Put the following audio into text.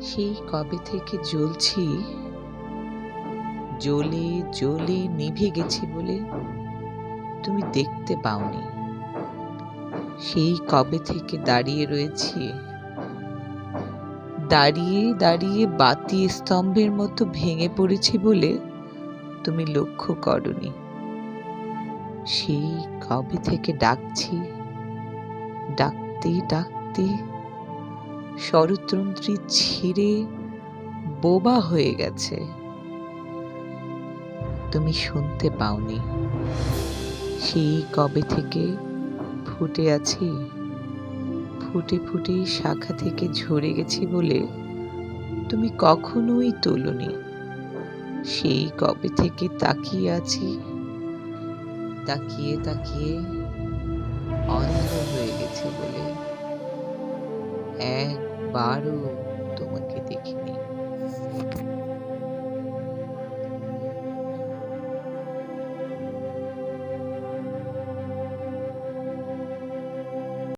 সেই কবে থেকে জ্বলছি? জ্বলে জ্বলে নিভে গেছি বলে তুমি দেখতে পাওনি। সেই কবে থেকে দাঁড়িয়ে রয়েছি? দাঁড়িয়ে দাঁড়িয়ে বাতি স্তম্ভের মতো ভেঙে পড়েছি বলে তুমি লক্ষ্য করনি। সেই কবে থেকে ডাকছি? ডাকতে ডাকতে শরৎতন্ত্রী ছিঁড়ে বোবা হয়ে গেছে। তুমি শুনতে পাওনি। সেই কবে থেকে ফুটে আছি? ফুটে ফুটে শাখা থেকে ঝরে গেছি বলে তুমি কখনোই তোলনি। সেই কবে থেকে তাকিয়ে আছি? তাকিয়ে তাকিয়ে অন্ধ হয়ে গেছে বলে। একবারও